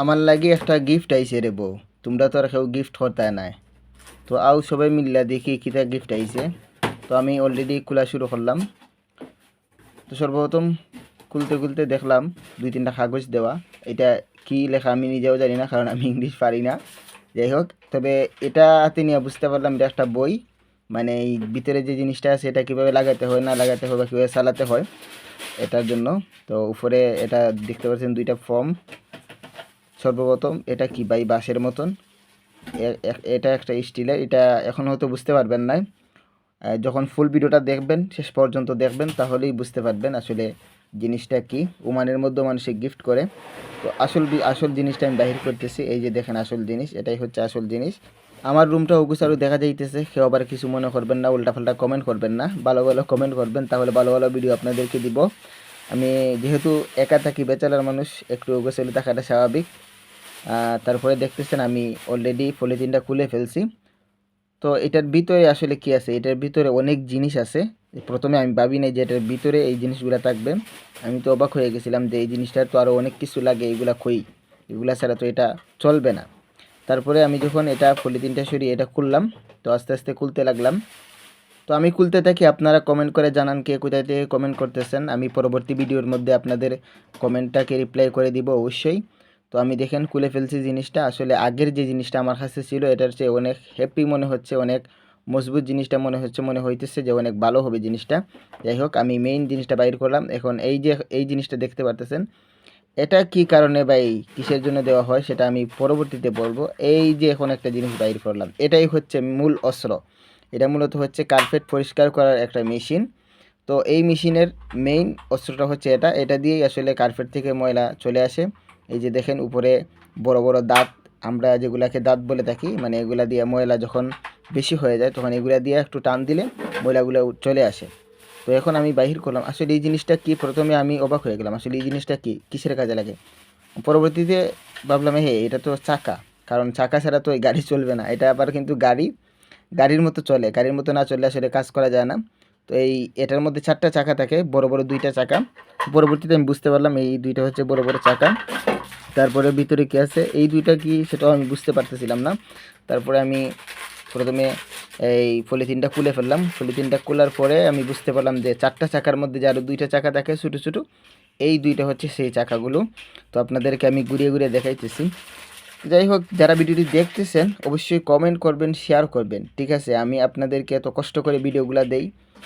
আমার লাগি একটা গিফট আইছে রে বউ। তোমরা তো আর কেউ গিফট করতে নাই। তো আও সবাই মিললা দেখি কিতা গিফট আইছে। তো আমি অলরেডি খোলা শুরু করলাম। তো সর্বপ্রথম খুলতে খুলতে দেখলাম দুই তিনটা কাগজ দেওয়া। এটা কি লেখা আমি নিজেও জানি না, কারণ আমি ইংলিশ পারি না। যাই হোক, তবে এটা হাতে নিয়ে বুঝতে পারলাম এটা একটা বই। মানে এই ভিতরে যে জিনিসটা আছে, এটা কীভাবে লাগাতে হয়, না লাগাতে হয় বা কীভাবে চালাতে হয়, এটার জন্য। তো উপরে এটা দেখতে পাচ্ছেন দুইটা ফর্ম সর্বপ্রথম এটা কি, বাই বাঁশের মতন? এটা একটা স্টিলের এটা এখন হয়তো বুঝতে পারবেন না যখন ফুল ভিডিওটা দেখবেন, শেষ পর্যন্ত দেখবেন, তাহলেই বুঝতে পারবেন আসলে জিনিসটা কি ওমানের মধ্যে মানুষে গিফট করে। তো আসল আসল জিনিসটা আমি বাহির করতেছি, এই যে দেখেন আসল জিনিস, এটাই হচ্ছে আসল জিনিস। আমার রুমটা ওগুসারও দেখা যাইতেছে, কেউ আবার কিছু মনে করবেন না, উল্টাপাল্টা কমেন্ট করবেন না, ভালো ভালো কমেন্ট করবেন, তাহলে ভালো ভালো ভিডিও আপনাদেরকে দিব। আমি যেহেতু একা থাকি, বেচালার মানুষ, একটু ওগুসালি থাকাটা স্বাভাবিক। তারপরে দেখতেছেন আমি অলরেডি পলিথিনটা খুলে ফেলছি। তো এটার ভিতরে আসলে কি আছে? এটার ভিতরে অনেক জিনিস আছে। প্রথমে আমি ভাবি নাই যে এটার ভিতরে এই জিনিসগুলো থাকবে। আমি তো অবাক হয়ে গেছিলাম যে এই জিনিসটার তো আরও অনেক কিছু লাগে এইগুলা খই এগুলা ছাড়া তো এটা চলবে না। তারপরে আমি যখন এটা পলিথিনটা সরিয়ে এটা খুললাম, তো আস্তে আস্তে খুলতে লাগলাম। তো আমি খুলতে থাকি, আপনারা কমেন্ট করে জানান কে কোথায় থেকে কমেন্ট করতেছেন। আমি পরবর্তী ভিডিওর মধ্যে আপনাদের কমেন্টটাকে রিপ্লাই করে দিব অবশ্যই। তো আমি দেখেন খুলে ফেলছি জিনিসটা। আসলে আগের যে জিনিসটা আমার কাছে ছিল, এটার চেয়ে অনেক হ্যাপি মনে হচ্ছে, অনেক মজবুত জিনিসটা মনে হচ্ছে, মনে হইতেছে যে অনেক ভালো হবে জিনিসটা। যাই হোক, আমি মেইন জিনিসটা বাইর করলাম। এখন এই যে, এই জিনিসটা দেখতে পারতেছেন, এটা কি কারণে বা এই কিসের জন্য দেওয়া হয় সেটা আমি পরবর্তীতে বলব। এই যে এখন একটা জিনিস বাইর করলাম, এটাই হচ্ছে মূল অস্ত্র। এটা মূলত হচ্ছে কার্পেট পরিষ্কার করার একটা মেশিন। তো এই মেশিনের মেইন অস্ত্রটা হচ্ছে এটা। এটা দিয়েই আসলে কার্পেট থেকে ময়লা চলে আসে। এই যে দেখেন উপরে বড় বড় দাঁত, আমরা যেগুলাকে দাঁত বলে থাকি মানে এগুলা দিয়ে ময়লা যখন বেশি হয়ে যায়, তখন এগুলা দিয়ে একটু টান দিলে ময়লাগুলো চলে আসে। তো এখন আমি বাহির করলাম, আসলে এই জিনিসটা কি? প্রথমে আমি অবাক হয়ে গেলাম, আসলে এই জিনিসটা কি? কিসের কাজে লাগে? পরবর্তীতে ভাবলাম, হে, এটা তো চাকা, কারণ চাকা ছাড়া তো এই গাড়ি চলবে না, এটা আবার কিন্তু গাড়ি, গাড়ির মতো চলে, গাড়ির মতো না চললে আসলে কাজ করা যায় না। তো এই, এটার মধ্যে চারটা চাকা থাকে, বড় বড় দুইটা চাকা, পরবর্তীতে আমি বুঝতে পারলাম, এই দুইটা হচ্ছে বড় বড় চাকা। তারপরে ভিতরে কি আছে? এই দুইটা কি সেটাও আমি বুঝতে পারতেছিলাম না। তারপরে আমি প্রথমে এই পলিথিনটা খুলে ফেললাম। পলিথিনটা খোলার পরে আমি বুঝতে পারলাম যে চারটা চাকার মধ্যে যে আরও দুইটা চাকা থাকে ছোটো ছোটো, এই দুইটা হচ্ছে সেই চাকাগুলো। তো আপনাদেরকে আমি ঘুরিয়ে ঘুরিয়ে দেখাইতেছি। যাই হোক যারা ভিডিওটি দেখতেছেন, অবশ্যই কমেন্ট করবেন শেয়ার করবেন, ঠিক আছে? আমি আপনাদেরকে এত কষ্ট করে ভিডিওগুলো দেই,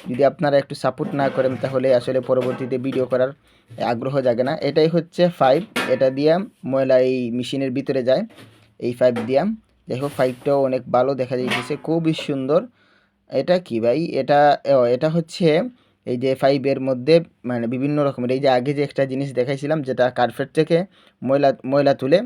যদি আপনারা একটু সাপোর্ট না করেন, তাহলে আসলে পরবর্তীতে ভিডিও করার আগ্রহ জাগে না। এটাই হচ্ছে ফাইভ এটা দিয়া ময়লা এই মেশিনের ভিতরে যায়, এই ফাইভ দিয়া। যাই হোক ফাইভটাও অনেক ভালো দেখা যাইতেছে, খুবই সুন্দর। এটা কি ভাই? এটা এটা হচ্ছে এই যে ফাইভের মধ্যে মানে বিভিন্ন রকমের। এই যে আগে যে একটা জিনিস দেখাইছিলাম, যেটা কার্পেট থেকে ময়লা ময়লা তুলে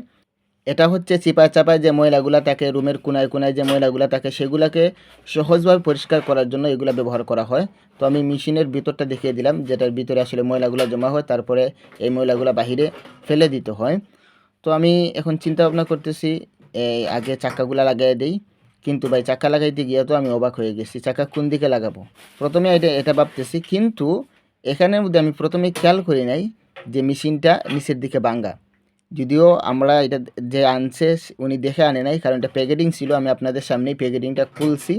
এটা হচ্ছে চিপা চাপায় যে ময়লাগুলা থাকে, রুমের কোনায় কোনায় যে ময়লাগুলা থাকে, সেগুলাকে সহজভাবে পরিষ্কার করার জন্য এগুলো ব্যবহার করা হয়। তো আমি মেশিনের ভিতরটা দেখিয়ে দিলাম, যেটার ভিতরে আসলে ময়লাগুলো জমা হয়, তারপরে এই ময়লাগুলো বাহিরে ফেলে দিতে হয়। তো আমি এখন চিন্তা ভাবনা করতেছি, এই আগে চাকাগুলা লাগাই দিই। কিন্তু ভাই, চাকা লাগাইতে গিয়ে তো আমি অবাক হয়ে গেছি, চাকা কোন দিকে লাগাবো? প্রথমে এটা এটা ভাবতেছি, কিন্তু এখানের মধ্যে আমি প্রথমে খেয়াল করি নাই যে মেশিনটা নিচের দিকে বাঙ্গা যদিও আমরা এটা যে আনছে, উনি দেখে আনে নাই, কারণ এটা প্যাকেটিং ছিল, আমি আপনাদের সামনেই প্যাকেটিংটা খুলছি।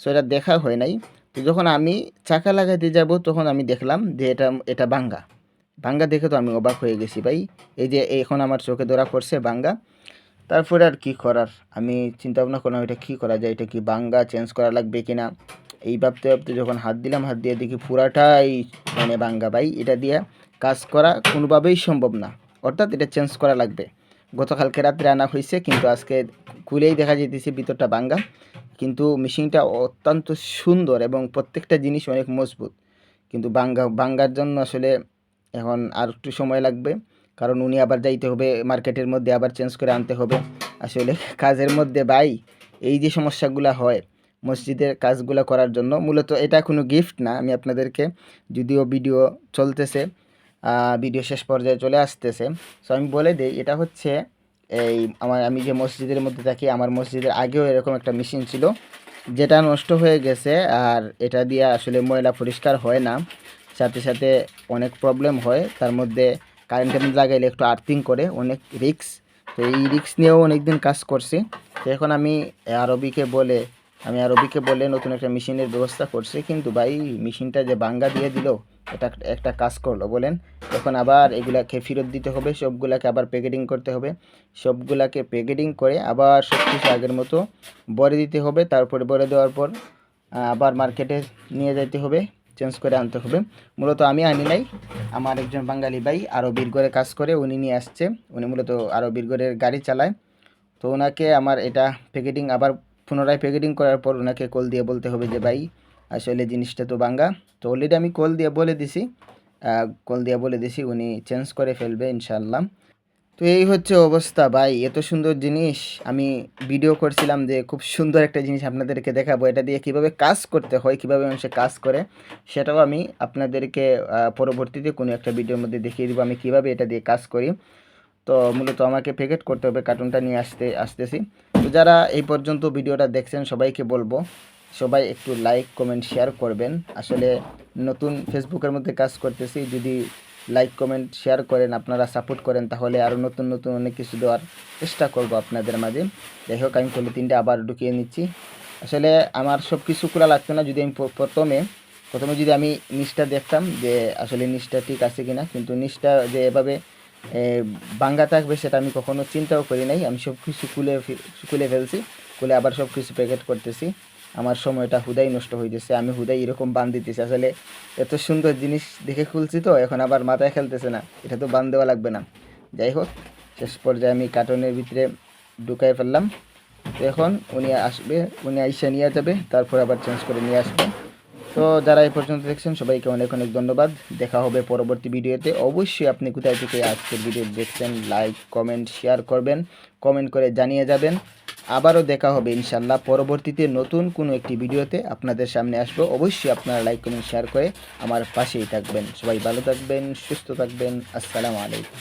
সো এটা দেখা হয় নাই। তো যখন আমি চাকা লাগাইতে যাব, তখন আমি দেখলাম যে এটা এটা বাঙ্গা। বাঙ্গা দেখে তো আমি অবাক হয়ে গেছি ভাই। এই যে এখন আমার চোখে ধরা পড়ছে বাঙ্গা। তারপরে আর কি করার? আমি চিন্তা ভাবনা করলাম, এটা কী করা যায়? এটা কি বাঙ্গা? চেঞ্জ করা লাগবে কি না? এই ভাবতে ভাবতে যখন হাত দিলাম, হাত দিয়ে দেখি পুরাটাই মানে বাঙ্গা ভাই। এটা দিয়ে কাজ করা কোনোভাবেই সম্ভব না। অর্থাৎ এটা চেঞ্জ করা লাগবে। গতকালকে রাত্রে আনা হয়েছে, কিন্তু আজকে খুলেই দেখা যেতেছে ভিতরটা বাঙ্গা কিন্তু মেশিনটা অত্যন্ত সুন্দর এবং প্রত্যেকটা জিনিস অনেক মজবুত। কিন্তু বাঙ্গা বাঙ্গার জন্য আসলে এখন আর একটু সময় লাগবে। কারণ উনি আবার যাইতে হবে মার্কেটের মধ্যে আবার চেঞ্জ করে আনতে হবে। আসলে কাজের মধ্যে ভাই, এই যে সমস্যাগুলো হয়, মসজিদের কাজগুলো করার জন্য, মূলত এটা কোনো গিফট না, আমি আপনাদেরকে যদিও ভিডিও চলতেছে। ভিডিও শেষ পর্যায়ে চলে আসতেছে। সো আমি বলে দিই, এটা হচ্ছে এই আমার, আমি যে মসজিদের মধ্যে থাকি, আমার মসজিদের আগেও এরকম একটা মেশিন ছিল, যেটা নষ্ট হয়ে গেছে আর এটা দিয়ে আসলে ময়লা পরিষ্কার হয় না। সাথে সাথে অনেক প্রবলেম হয়, তার মধ্যে কারেন্টের মধ্যে লাগাইলে একটু আর্থিং করে, অনেক রিক্স তো এই রিক্স নিয়েও অনেকদিন কাজ করছি। তো এখন আমি আরবিকে বলে, আমি আরবিকে বলে নতুন একটা মেশিনের ব্যবস্থা করছি। কিন্তু ভাই মেশিনটা যে বাঙ্গা দিয়ে দিল এটা একটা- কাজ করল, বলেন। এখন আবার এগুলাকে ফেরত দিতে হবে, সবগুলাকে আবার প্যাকেটিং করতে হবে। সবগুলাকে প্যাকেটিং করে আবার সব কিছু আগের মতো বরে দিতে হবে, তারপরে বরে দেওয়ার পর আবার মার্কেটে নিয়ে যেতে হবে চেঞ্জ করে আনতে হবে। মূলত আমি আনি নাই, আমার একজন বাঙালি ভাই আরও বীরগড়ে কাজ করে, উনি নিয়ে আসছে, উনি মূলত আরও বীরগড়ের গাড়ি চালায়। তো ওনাকে আমার এটা প্যাকেটিং আবার পুনরায় প্যাকেটিং করার পর ওনাকে কল দিয়ে বলতে হবে যে, ভাই আসলে জিনিসটা তো বাঙ্গা। তো অলরেডি আমি কল দিয়ে বলে দিছি। কল দিয়ে বলে দিছি, উনি চেঞ্জ করে ফেলবে ইনশাল্লাহ তো এই হচ্ছে অবস্থা, ভাই, এত সুন্দর জিনিস। আমি ভিডিও করছিলাম যে খুব সুন্দর একটা জিনিস আপনাদেরকে দেখাবো। এটা দিয়ে কীভাবে কাজ করতে হয়, কীভাবে মানুষে কাজ করে, সেটাও আমি আপনাদেরকে পরবর্তীতে কোনো একটা ভিডিওর মধ্যে দেখিয়ে দিব, আমি কীভাবে এটা দিয়ে কাজ করি। তো মূলত আমাকে প্যাকেট করতে হবে কার্টুনটা নিয়ে আসতে, আসতেছি। তো যারা এই পর্যন্ত ভিডিওটা দেখছেন, সবাইকে বলব সবাই একটু লাইক কমেন্ট শেয়ার করবেন। আসলে নতুন ফেসবুকের মধ্যে কাজ করতেছি, যদি লাইক কমেন্ট শেয়ার করেন, আপনারা সাপোর্ট করেন, তাহলে আরও নতুন নতুন অনেক কিছু দেওয়ার চেষ্টা করব আপনাদের মাঝে। যাই হোক, আমি পলিথিনটা আবার ঢুকিয়ে নিচ্ছি। আসলে আমার সব কিছু খোলা লাগতো না, যদি আমি প্রথমে প্রথমে যদি আমি নিচটা দেখতাম যে আসলে নিচটা ঠিক আছে কিনা, কিন্তু নিচটা যে এভাবে বাঙ্গা থাকবে সেটা আমি কখনো চিন্তাও করি নাই। আমি সব কিছু খুলে খুলে ফেলছি, খুলে আবার সব কিছু প্যাকেট করতেছি। আমার সময়টা হুদাই নষ্ট হইতেছে, আমি হুদাই এরকম বান দিতেছি। আসলে এত সুন্দর জিনিস দেখে খুলছি তো, এখন আবার মাথায় খেলতেছে না, এটা তো বান দেওয়া লাগবে না। যাই হোক, শেষ পর্যায়ে আমি কার্টনের ভিতরে ঢুকাই ফেললাম। তো এখন উনি আসবে, উনি আইসা নিয়ে যাবে, তারপর আবার চেঞ্জ করে নিয়ে আসবে। তো যারা এই পর্যন্ত দেখছেন, সবাইকে অনেক অনেক ধন্যবাদ। দেখা হবে পরবর্তী ভিডিওতে। অবশ্যই আপনি কোথায় থেকে আজকের ভিডিও দেখছেন লাইক কমেন্ট শেয়ার করবেন। কমেন্ট করে জানিয়ে যাবেন। আবারও দেখা হবে ইনশাল্লাহ পরবর্তীতে নতুন কোনো একটি ভিডিওতে আপনাদের সামনে আসব। অবশ্যই আপনারা লাইক, কমেন্ট শেয়ার করে আমার পাশেই থাকবেন। সবাই ভালো থাকবেন, সুস্থ থাকবেন। আসসালামু আলাইকুম।